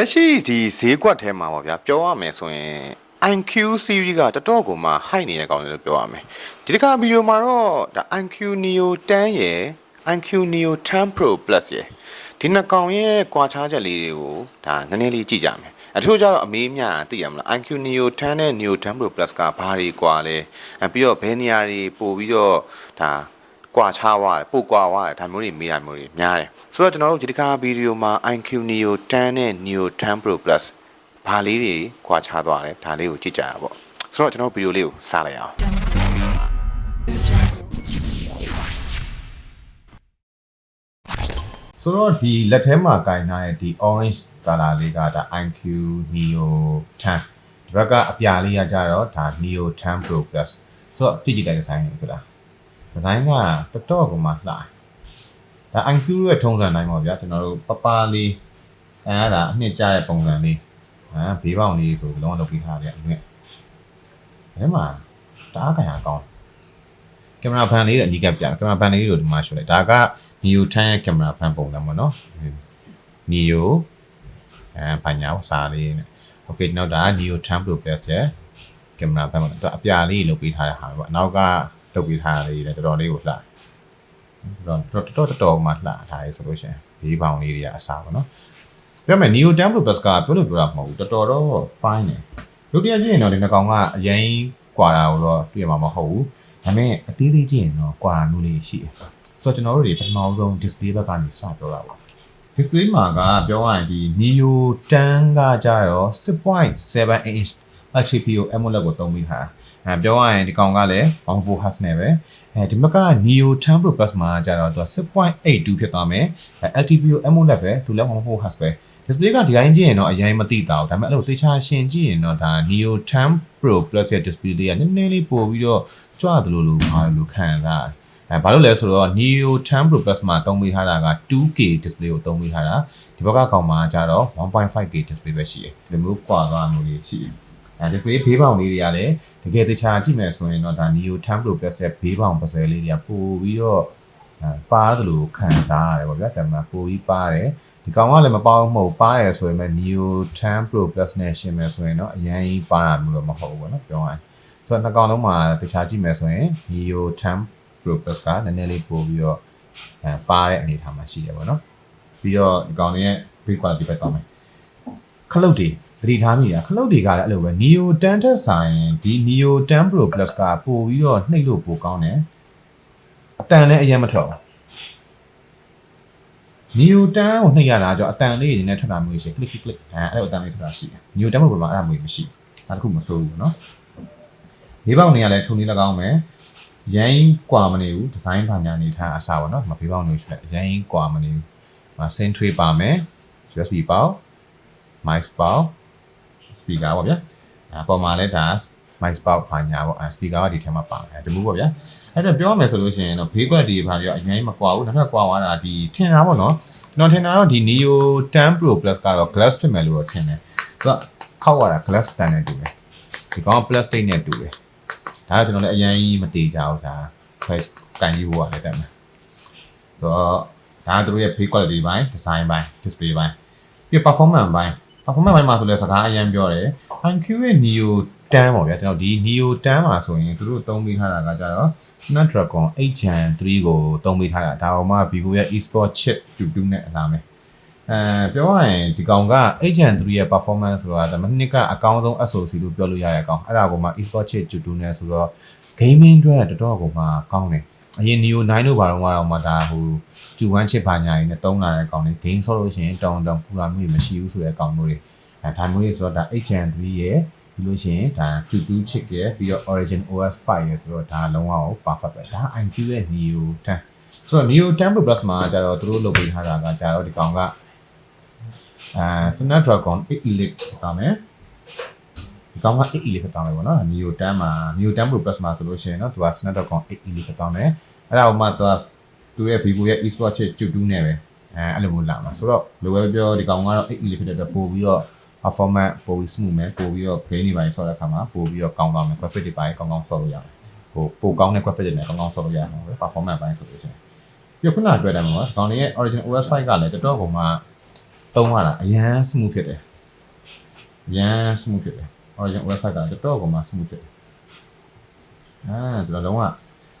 လက်ရှိဒီဈေးကွက်ထဲမှာပေါ့ဗျာပြောရမယ်ဆိုရင် IQ series ကတော်တော်ကိုမှ high နေတဲ့ကောင်လေးလို့ပြောရမယ်ဒီတစ်ခါဗီဒီယိုမှာတော့ဒါ IQ Neo 10ရယ် IQ Neo 10 Pro Plus ရယ်ဒီနှစ်ကောင်ရဲ့ကွာခြားချက်လေးတွေကိုဒါနည်းနည်းလေးကြည့်ကြမယ်အထူးကျတော့အမေးမြသိရမလား IQ Neo 10နဲ့ Neo 10 Pro Plus ကဘာတွေကွာလဲအဲပြီးတော့ဘယ်နေရာတွေပို့ပြီးတော့ဒါ ကွာခြားသွားတယ်ပို့ကွာသွားတယ်ဒါမျိုးတွေမေးရမျိုးတွေများတယ်ဆိုတော့ကျွန်တော်တို့ဒီတစ်ခါဗီဒီယိုမှာ IQ Neo 10နဲ့ Neo 10 Pro Plus ဘာလေးတွေကွာခြားသွားတယ်ဒါလေးကိုကြည့်ကြရပါဆိုတော့ကျွန်တော်တို့ဗီဒီယိုလေးကိုစလိုက်အောင်ဆိုတော့ဒီလက်ထဲမှာကင်ထားတဲ့ဒီ orange color လေးကဒါ IQ Neo 10ဒီဘက်ကအပြာလေးကကြတော့ဒါ Neo 10 Pro Plus ဆိုတော့ကြည့်ကြည့်တဲ့ဒီဇိုင်းလေးဖြစ်လား ဒီဇိုင်းကတော်တော်ကိုမှလှတယ်ဒါ IQ ရဲ့ထုံးစံတိုင်းပါဗျာကျွန်တော်တို့ပပလေးကန်ရတာအနှစ်ကျတဲ့ပုံစံလေးဟမ်ဘေးပေါင်လေးဆိုဒီလုံးဝလုပ်ပြီးထားဗျာအနှစ်ဒါမှတအားကန်ရကောင်းကင်မရာဘန်လေးအနီးကပ်ပြကင်မရာဘန်လေးတို့ဒီမှာရှုလိုက်ဒါက Neo 10ရဲ့ကင်မရာဖန်ပုံစံပေါ့နော် Neo အဲပညာစာလေးနဲ့ Okay ကျွန်တော်ဒါ Neo 10 Pro Plus ရဲ့ကင်မရာဖန်ပေါ့သူအပြာလေးလုပ်ပေးထားတဲ့ဟာပေါ့အနောက်က လုပ်ပေးထားတာလေးလည်းတော်တော်လေးကိုလှတော့တော်တော်တော်တော်မှလှထားရဲဆိုလို့ရှိရင်ဘေးပေါင်လေးတွေကအစားပေါ့နော်ပြောမယ် Neo 10 Pro Plus ကပြောလို့ပြောတာမဟုတ်ဘူးတော်တော်တော့ fine တယ်လူတရားချင်းရင်တော့ဒီနှစ်ကောင်ကအရင်ကွာတာကိုတော့တွေ့မှာမဟုတ်ဘူးဒါပေမဲ့အသေးသေးချင်းရင်တော့ကွာတာမျိုးလေးရှိတယ်ဆိုတော့ကျွန်တော်တို့တွေပထမဆုံး display ဘက်ကနေစပြောတာပါ display မှာကပြောရရင်ဒီ Neo 10ကကြတော့6.7 inch HPO AMOLED ကိုသုံးပြီးထားတာ အဲပြောရရင်ဒီကောင်ကလည်း1.4 Hz နဲ့ပဲအဲဒီဘက်က Neo 10 Pro Plus မှာကြတော့သူက6.82ဖြစ်သွားမယ်အဲ LTPO AMOLED ပဲသူလည်း1.4 Hz ပဲ display ကဒီတိုင်းကြည့်ရင်တော့အရင်မသိတာဘူးဒါပေမဲ့အဲ့လိုတေချာရှင်းကြည့်ရင်တော့ဒါ Neo 10 Pro Plus ရဲ့ display လေးကနည်းနည်းလေးပို့ပြီးတော့ကြွတယ်လို့လို့ဘာလို့ခံစားရလဲအဲဘာလို့လဲဆိုတော့ Neo 10 Pro Plus မှာသုံးပေးထားတာက 2K display ကိုသုံးပေးထားတာဒီဘက်ကကောင်မှာကျတော့ 1.5K display ပဲရှိတယ်ဒီလိုမျိုးကွာသွားမျိုးလေးရှိတယ် အဲ display ဘေးပေါင်လေးတွေကလည်းတကယ်တခြားကြည့်မယ်ဆိုရင်တော့ဒါ Neo 10 Pro Plus ရဲ့ဘေးပေါင်ပစယ်လေးတွေကပို့ပြီးတော့အဲပါသလိုခံစားရတယ်ပေါ့ဗျာဒါပေမဲ့ပို့ပြီးပါတယ်ဒီကောင်ကလည်းမပေါအောင်မဟုတ်ပါတယ်ဆိုရင်လည်း Neo 10 Pro Plus နဲ့ရှင်းမယ်ဆိုရင်တော့အရင်ကြီးပါတာမျိုးတော့မဟုတ်ဘူးပေါ့နော်ပြောရရင်ဆိုတော့နှစ်ကောင်လုံးမှာတခြားကြည့်မယ်ဆိုရင် Neo 10 Pro Plus ကနည်းနည်းလေးပို့ပြီးတော့အဲပါတဲ့အနေအထားမှာရှိတယ်ပေါ့နော်ပြီးတော့ဒီကောင်လေးရဲ့ build quality ပဲတောင်းမယ်ခလုတ်တွေ သတိထားမိတာခလုတ်တွေကလည်းအဲ့လိုပဲ Neo 10ထက်ဆိုင်ဒီ Neo 10 Pro Plus ကပို့ပြီးတော့နှိပ်လို့ပိုကောင်းတယ်အတန်လည်းအရင်မထွက်ဘူး Neo 10ကိုနှိပ်ရတာကြောင့်အတန်လေးတွေနဲ့ထွက်တာမျိုးရှိ click click click အဲအဲ့လိုအတန်လေးထွက်တာရှိတယ် Neo 10 Pro မှာအဲ့ဒါမျိုးမရှိဘူးဒါတခုမစိုးဘူးเนาะဒီပေါက်နေရလဲထုံနေ၎င်းမယ်ရိုင်းกว่าမနေဘူးဒီဇိုင်းဘာညာနေထားအစားပါเนาะဒီမှာဘေးပေါက်နေရှိတယ်ရိုင်းกว่าမနေဘူးမှာ send tray ပါမယ် USB ပေါက် mic ပေါက် speaker ပေါ့ဗျာအပေါ်မှာလဲဒါ mic ပေါက်ဘာညာပေါ့အဲ speaker ကဒီထဲမှာပါတယ်ဒီမျိုးပေါ့ဗျာအဲ့တော့ပြောရမယ်ဆိုလို့ရှိရင်တော့ဘေးကွက်ဒီဘာတွေကအရင်မကွာဘူးနောက်ထပ်ကွာသွားတာဒီထင်တာပေါ့နော်ကျွန်တော်ထင်တာတော့ဒီ Neo 10 Pro Plus ကတော့ glass ဖြစ်မယ်လို့တော့ထင်တယ်သူကခောက်ရတာ glass တန်နဲ့တူတယ်ဒီကောင်က plastic နဲ့တူတယ်ဒါကကျွန်တော်လည်းအရင်မတေချဘူးဒါခွဲကန်ကြီးဖို့ရတယ်တဲ့မယ်ဆိုတော့ဒါကသူတို့ရဲ့ build quality ဘိုင်း design ဘိုင်း display ဘိုင်းပြီး performance ဘိုင်း performance ဘိုင်းမှာဆိုလဲစကားအရင်ပြောတယ် IQ ရဲ့ Neo 10ပေါ့ဗျာကျွန်တော်ဒီ Neo 10မှာဆိုရင်သူတို့သုံးပေးထားတာကကြတော့ Snapdragon 8 Gen 3ကိုသုံးပေးထားတာဒါအောင်မှ Vivo ရဲ့ eSport chip 2နဲ့လာမယ်အဲပြောရရင်ဒီကောင်က 8 Gen 3ရဲ့ performance ဆိုတာဒါမနှစ်ကအကောင်းဆုံး SoC လို့ပြောလို့ရရကောင်အဲ့ဒါကိုမှ eSport chip 2နဲ့ဆိုတော့ gaming အတွက်တော်တော်ကိုမှကောင်းတယ် အရင် Neo 9တို့ဘာတော့မှဒါဟို2 chip ဘာညာတွေနဲ့တုံးလာတဲ့ကောင်တွေ game ဆော့လို့ရှိရင်တောင်းတောင်းပူလာမှုတွေမရှိဘူးဆိုတဲ့ကောင်မျိုးတွေအဲဒါမျိုးတွေဆိုတော့ဒါ8 Gen 3 ရဲ့ပြီးလို့ရှိရင်ဒါ2 chip ရဲ့ပြီးတော့ Origin OS 5ရဲ့ဆိုတော့ဒါလုံးဝကို perfect ပဲဒါ IQ ရဲ့ Neo 10ဆိုတော့ Neo 10 Pro Plus မှာကျတော့သူတို့လုပ်ပေးထားတာကကျတော့ဒီကောင်ကအဲ Snapdragon 8 Elite တာမယ်ဒီ ကောင်က8 Elite ဖြစ်သွားမယ်ပေါ့နော် Neo 10မှာ Neo 10 Pro Plus မှာဆိုလို့ရှိရင်တော့သူက Snapdragon 8 Elite ဖြစ်သွားမယ်အဲ့ဒါမှသူကသူရဲ့ Vivo ရဲ့ eSport chip 2နဲ့ပဲအဲအဲ့လိုမျိုးလာမှာဆိုတော့လိုပဲပြောဒီကောင်ကတော့8 Elite ဖြစ်တဲ့အတွက်ပို့ပြီးတော့ performance ပိုပြီး smooth မယ်ပိုပြီးတော့ gain တွေပိုင်းဆော့တဲ့အခါမှာပိုပြီးတော့ကောင်းသွားမယ် graphic တွေပိုင်းကောင်းကောင်းဆော့လို့ရတယ်ဟိုပိုကောင်းတဲ့ graphic တွေနဲ့ကောင်းကောင်းဆော့လို့ရမှာပဲ performance ပိုင်းဆိုလို့ရှိရင်ပြီးခုနကတွေ့တယ်မှာပေါ့ကောင်လေးရဲ့ origin OS 5ကလည်းတော်တော်ကိုမှသုံးရတာအရန် smooth ဖြစ်တယ်အရန် smooth ဖြစ်တယ် origin website ကတော်တော်ကမှ smooth ဖြစ်တယ်အာဒီတော့လုံးဝ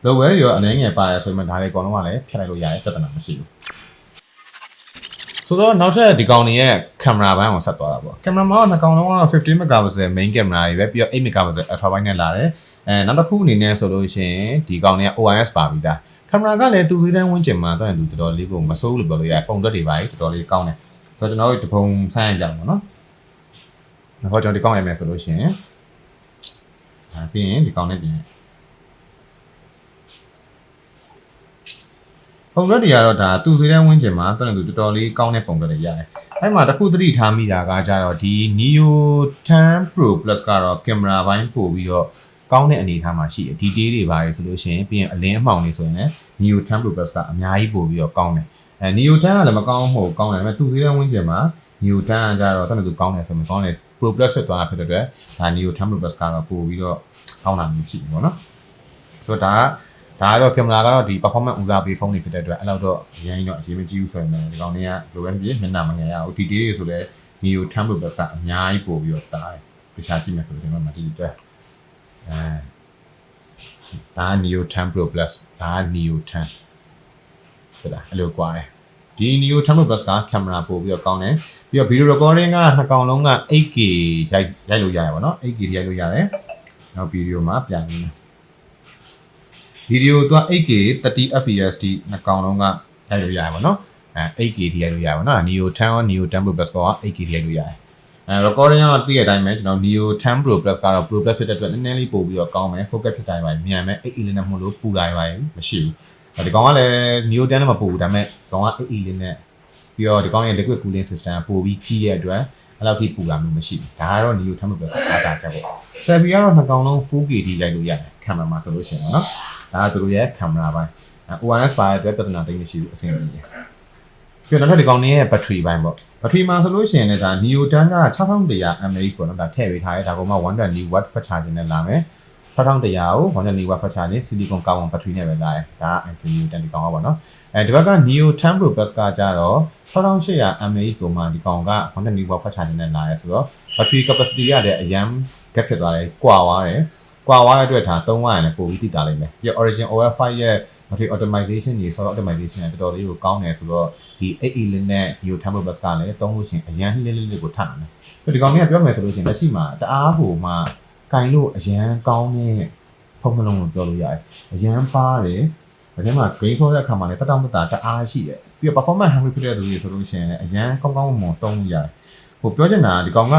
lower တွေရောအနေငယ်ပါရဆိုရင်ဒါတွေအကုန်လုံးကလည်းဖြတ်လိုက်လို့ရတယ်ပြဿနာမရှိဘူးဆိုတော့နောက်ထပ်ဒီကောင်တွေရဲ့ကင်မရာဘိုင်းကိုဆက်သွားတာပေါ့ကင်မရာမှာနှစ်ကောင်လုံးကတော့15 megapixel main camera တွေပဲပြီးတော့8 megapixel ultra wide နဲ့လာတယ်အဲနောက်တစ်ခုအနေနဲ့ဆိုလို့ရှိရင်ဒီကောင်တွေက OIS ပါပြီးသားကင်မရာကလည်းသူသေးတန်းဝင်းကျင်မှာတော့သူတော်တော်လေးကိုမစိုးလို့ပြောလို့ရတယ်ပုံတွက်တွေပါတော်တော်လေးကောင်းတယ်ဆိုတော့ကျွန်တော်တို့ဒီပုံဆိုင်းရကြပါတော့နော်နော က်ကျွန်တော်ဒီကောင်ရမယ်ဆိုလို့ရှိရင်အဲပြီးရင်ဒီကောင်နဲ့ပြင်ပုံရက်တွေကတော့ဒါသူသေးတဲ့ဝင်းကျင်မှာတော်တော်တော်တော်လေးကောင်းတဲ့ပုံရက်တွေရတယ်။အဲ့မှာတစ်ခုသတိထားမိတာကကြတော့ဒီ Neo 10 Pro Plus ကတော့ကင်မရာဘိုင်းပို့ပြီးတော့ကောင်းတဲ့အနေအထားမှာရှိတယ်။ detail တွေပါတယ်ဆိုလို့ရှိရင်ပြီးရင်အလင်းအမှောင်တွေဆိုရင်လည်း Neo 10 Pro Plus ကအများကြီးပို့ပြီးတော့ကောင်းတယ်။အဲ Neo 10ကလည်းမကောင်းမဟုတ်ကောင်းတယ်ဒါပေမဲ့သူသေးတဲ့ဝင်းကျင်မှာ Neo 10ကကြတော့တော်တော်ကောင်းတယ်ဆိုရင်ကောင်းတယ် Pro Plus ဖြစ်သွားတာဖြစ်တဲ့အတွက်ဒါ Neo 10 Pro Plus ကတော့ပို့ပြီးတော့ကောင်းတာမျိုးရှိတယ်ပေါ့နော်။ဆိုတော့ဒါကဒါကတော့ကင်မရာကတော့ဒီ performance ဦးစားပေးဖုန်းတွေဖြစ်တဲ့အတွက်အဲ့လောက်တော့အရင်တော့အရင်မကြည့်ဘူးဆိုရင်လည်းဒီကောင်တွေကလိုပဲဖြစ်မျက်နှာမငယ်ရဘူးဒီတေးတွေဆိုလည်း Neo 10 Pro Plus ကအများကြီးပို့ပြီးတော့တားတယ်တခြားကြည့်မယ်ဆိုလို့ကျွန်တော်မကြည့်တဲ့အဲဒါ Neo 10 Pro Plus ဒါ Neo 10ဟုတ်လားအဲ့လိုကွာတယ် ဒီ Neo 10 Pro Plus ကကင်မရာပို့ပြီးတော့ကောင်းတယ်ပြီးတော့ video recording ကနှစ်ကောင်လုံးက 8K ရိုက်ရိုက်လို့ရတယ်ပေါ့နော် 8K ရိုက်လို့ရတယ်နောက် video မှာပြန်နေတယ်ဗီဒီယိုသွား 8K 30 fps တိနှစ်ကောင်လုံးကရိုက်လို့ရတယ်ပေါ့နော်အဲ 8K ထိရိုက်လို့ရတယ်ပေါ့နော် Neo 10ရော Neo 10 Pro Plus က 8K ထိရိုက်လို့ရတယ်အဲ recording ကသိတဲ့အတိုင်းပဲကျွန်တော် Neo 10 Pro Plus ကတော့ Pro Plus ဖြစ်တဲ့အတွက်နည်းနည်းလေးပို့ပြီးတော့ကောင်းမယ် focus ဖြစ်တိုင်းပါမြန်မယ်8 11နဲ့မဟုတ်လို့ပူတိုင်းပါမရှိဘူး ဒီကောင်ကလည်း Neo 10နဲ့မပို့ဘူးဒါပေမဲ့ကောင်က8 11နဲ့ပြီးတော့ဒီကောင်ရဲ့ liquid cooling system ကပို့ပြီးကြီးရဲ့အတွက်အဲ့လောက်ထိပူတာမျိုးမရှိဘူးဒါကတော့ Neo 10 Pro Plus အားတာချက်ပေါ့ selfie ကတော့နှစ်ကောင်လုံး 4K ထိရိုက်လို့ရတယ်ကင်မရာမှာဆိုလို့ရှိရင်နော်ဒါကသူတို့ရဲ့ကင်မရာပိုင်း OIS ပါတဲ့အတွက်ပြဿနာသိမရှိဘူးအဆင်ပြေတယ်ပြီးတော့နောက်ထပ်ဒီကောင်လေးရဲ့ battery ဘိုင်းပေါ့ battery မှာဆိုလို့ရှိရင်လည်းဒါ Neo 10က6100 mAh ပေါ့နော်ဒါထည့်ပေးထားရဲဒါကောင်မှ120 watt fast charging နဲ့လာမယ် 6100ကို120 watt fast charging silicon carbon battery နဲ့ပဲလာတယ်ဒါက Neo 10ဒီကောင်ကပေါ့နော်အဲဒီဘက်က Neo 10 Pro Plus ကကြတော့6800 mAh ကိုမှဒီကောင်က120 watt fast charging နဲ့လာရဲဆိုတော့ battery capacity ကလည်းအရန် gap ဖြစ်သွားတယ်ကွာသွားတယ်ကွာသွားတဲ့အတွက်ဒါ3ဝါရနဲ့ပို့ပြီးသိတာလိမ့်မယ်ပြီး Origin OS5 ရဲ့ battery optimization ကြီး software optimization ကတော်တော်လေးကိုကောင်းတယ်ဆိုတော့ဒီ 8E လင်းနဲ့ Neo Turbo Bus ကလည်းသုံးလို့ရှိရင်အရန်လေးလေးလေးကိုထပ်မယ်ပြီးဒီကောင်ကြီးကပြောမယ်ဆိုလို့ရှိရင်လက်ရှိမှာတအားဟိုမှ ကင်လို့အရန်ကောင်းတဲ့ဖုန်းနှလုံးကိုပြောလို့ရတယ်အရန်ပါတယ်ဒါထဲမှာ game ဆောတဲ့အခါမှာလည်းတတမတတအားရှိတယ်ပြီးတော့ performance hungry ဖြစ်တဲ့သူတွေဆိုလို့ရှိရင်လည်းအရန်ကောင်းကောင်းမွန်သုံးလို့ရတယ်ဟိုပြောချင်တာကဒီကောင်က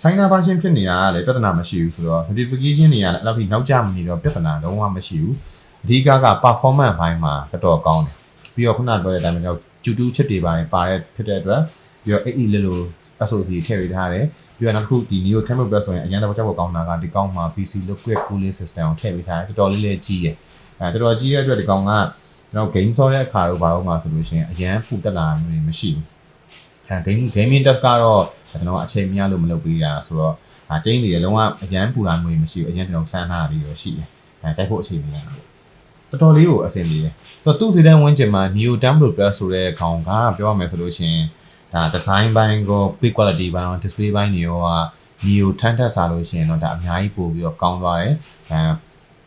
China version ဖြစ်နေတာကလည်းပြဿနာမရှိဘူးဆိုတော့ notification တွေကလည်းအဲ့လောက်ထိနောက်ကျမနေတော့ပြဿနာလုံးဝမရှိဘူးအဓိကက performance ဘိုင်းမှာတော်တော်ကောင်းတယ်ပြီးတော့ခုနပြောတဲ့အတိုင်းပဲကျွန်တော် YouTube chip တွေပါတယ်ပါတဲ့ဖြစ်တဲ့အတွက်ပြီးတော့ AE လေးလို SoC ထည့်ပေးထားတယ်ပြီးတော့နောက်တစ်ခုဒီ Neo Tempo Plus ဆိုရင်အရင်တော့ကြောက်ဖို့ကောင်းတာကဒီကောင်းမှာ PC liquid cooling system ကိုထည့်ပေးထားတယ်တော်တော်လေးလေးကြီးရယ်အဲတော်တော်ကြီးရတဲ့အတွက်ဒီကောင်ကကျွန်တော် game ဆောတဲ့အခါတော့ဘာလို့မှဆိုလို့ရှိရင်အရန်ပူတက်လာမျိုးမရှိဘူးအဲ game gaming test ကတော့ကျွန်တော်အချိန်မရလို့မလုပ်ပေးတာဆိုတော့ဒါကျင်းတွေလုံးဝအရန်ပူလာမျိုးမရှိဘူးအရန်ကျွန်တော်စမ်းထားတာလေးတော့ရှိတယ်အဲကြိုက်ဖို့အချိန်မရဘူးတော်တော်လေးကိုအဆင်ပြေတယ်ဆိုတော့သူ့ဒီတန်းဝင်းကျင်မှာ Neo 10 Pro Plus ဆိုတဲ့ခေါင်းကပြောရမယ်ဆိုလို့ရှိရင် ဒါ design ဘိုင်းကို big quality ဘိုင်း display ဘိုင်းတွေရောက Neo 10ထက်စားလို့ရှိရင်တော့ဒါအများကြီးပို့ပြီးတော့ကောင်းသွားတယ်အဲ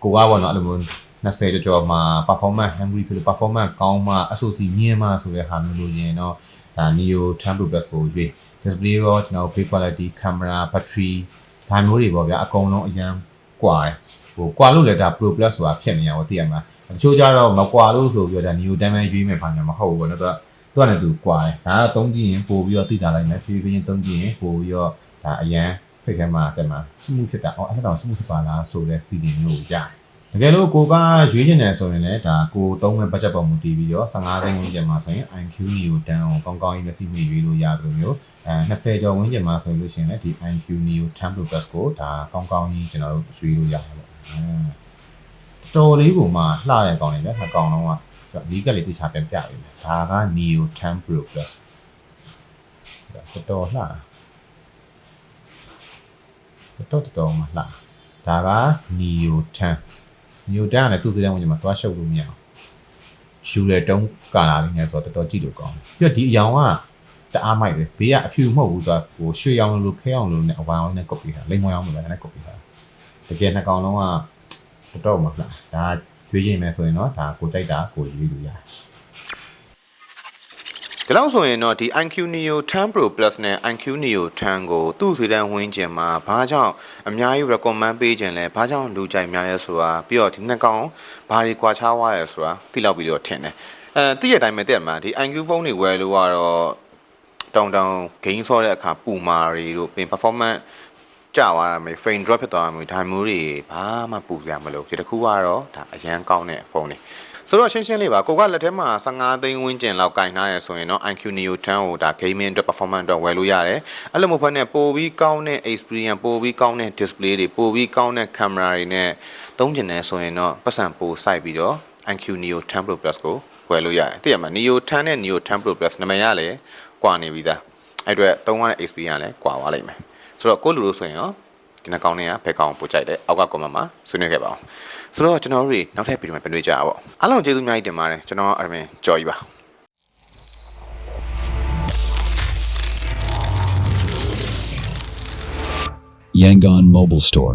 ကိုကဘောနော်အဲ့လိုမျိုး20ကျော်ကျော်မှာ performance hungry ဖြစ်လို့ performance ကောင်းမှ SoC မြင့်မှဆိုတဲ့ဟာမျိုးလို့ရင်တော့ဒါ Neo 10 Pro Plus ကိုရွေး display ရောကျွန်တော် big quality camera battery ဒါမျိုးတွေပေါ့ဗျာအကုန်လုံးအရင်ကွာတယ်ဟိုကွာလို့လည်းဒါ Pro Plus ဆိုတာဖြစ်နေရပါသိရမလားတချို့ကြတော့မကွာလို့ဆိုပြီးတော့ဒါ Neo 10ပဲရွေးမယ်ဘာညာမဟုတ်ဘူးပေါ့နော်သူက သူကလည်းသူကွာတယ်ဒါကသုံးကြည့်ရင်ပို့ပြီးတော့သိတာလိုက်မယ်ဖြည်းဖြည်းချင်းသုံးကြည့်ရင်ပို့ပြီးတော့ဒါအရန်ဖိတ်ခဲမှာတက်မှာ smooth ဖြစ်တာအော်အဲ့ဒါတော့ smooth ဖြစ်ပါလားဆိုတဲ့ feeling မျိုးကိုရတယ်တကယ်လို့ကိုကရွေးချင်တယ်ဆိုရင်လည်းဒါကိုသုံးမဲ့ budget ပေါ်မူတည်ပြီးတော့15သိန်းဝန်းကျင်မှာဆိုရင် IQ Neo 10ကိုကောင်းကောင်းကြီးမျက်စိမိရွေးလို့ရတယ်လို့မျိုးအဲ20ကျော်ဝန်းကျင်မှာဆိုလို့ရှိရင်လည်းဒီ IQ Neo 10 Pro Plus ကိုဒါကောင်းကောင်းကြီးကျွန်တော်တို့ရွေးလို့ရတယ်ပေါ့တော်လေးကိုမှလှတဲ့ကောင်တွေပဲနှစ်ကောင်လုံးက ဒီကလေးတိချပြန်ပြပေးမယ်ဒါက Neo 10 Pro Plus တော်တော်လှတော်တော်မှလှဒါက Neo 10 Neo 10ကလည်းသူ့သေးတဲ့ဝင်မှာသွားရှုပ်လို့မရအောင်ယူရတုံးကာလာလေးနဲ့ဆိုတော့တော်တော်ကြည့်လို့ကောင်းတယ်ပြီးတော့ဒီအယောင်ကတအားမိုက်တယ်ဘေးကအဖြူမဟုတ်ဘူးသူကဟိုရွှေရောင်လိုခဲအောင်လိုနဲ့အဝါအောင်နဲ့ကုတ်ပြီးတာလိမ္မောရောင်လိုလည်းနဲ့ကုတ်ပြီးတာတကယ်နှစ်ကောင်လုံးကတော်တော်မှာလားဒါ ကျွေးရင်မယ်ဆိုရင်တော့ဒါကိုကြိုက်တာကိုရွေးလို့ရတယ်ဒီလောက်ဆိုရင်တော့ဒီ IQ Neo 10 Pro Plus နဲ့ IQ Neo 10ကိုသူ့စီတန်းဝင်းကျင်မှာဘာကြောင့်အများကြီး recommend ပေးခြင်းလဲဘာကြောင့်လူကြိုက်များလဲဆိုတာပြီးတော့ဒီနှစ်ကောင်ဘာတွေကွာခြားသွားလဲဆိုတာသိလောက်ပြီးတော့ထင်တယ်အဲသိရတဲ့အတိုင်းပဲတဲ့မှာဒီ IQ phone တွေဝယ်လို့ကတော့တောင်တောင် gain ဆော့တဲ့အခါပူမာတွေတို့ပြင် performance ကြာသွားတာမျိုး frame drop ဖြစ်သွားတာမျိုးဒါမျိုးတွေဘာမှပူကြမလို့ဒီတစ်ခုကတော့ဒါအရန်ကောင်းတဲ့ဖုန်းတွေဆိုတော့ရှင်းရှင်းလေးပါကိုကလက်ထဲမှာ15သိန်းဝန်းကျင်လောက်ကင်ထားရဆိုရင်တော့ IQ Neo 10ကိုဒါ gaming အတွက် performance အတွက်ဝယ်လို့ရတယ်အဲ့လိုမဟုတ်ဘဲနဲ့ပိုပြီးကောင်းတဲ့ experience ပိုပြီးကောင်းတဲ့ display တွေပိုပြီးကောင်းတဲ့ camera တွေနဲ့သုံးကျင်တယ်ဆိုရင်တော့ပတ်စံပိုစိုက်ပြီးတော့ IQ Neo 10 Pro Plus ကိုဝယ်လို့ရတယ်သိရမှာ Neo 10နဲ့ Neo 10 Pro Plus နာမည်ရလည်းကွာနေပြီသားအဲ့အတွက်သုံးရတဲ့ experience လည်းကွာသွားလိမ့်မယ် ဆိုတော့ကိုလူလို့ဆိုရင်ရောဒီနှကောင်တွေကဘယ်ကောင်ပိုကြိုက်တယ်အောက်က comment မှာဆွေးနွေးခဲ့ပါအောင်ဆိုတော့ကျွန်တော်တို့တွေနောက်ထပ်ဗီဒီယိုမှာပြန်တွေ့ကြရပါအားလုံးကျေးဇူးအများကြီးတင်ပါတယ်ကျွန်တော်အရမင်ကြော်ကြီးပါ Yangon Mobile Store.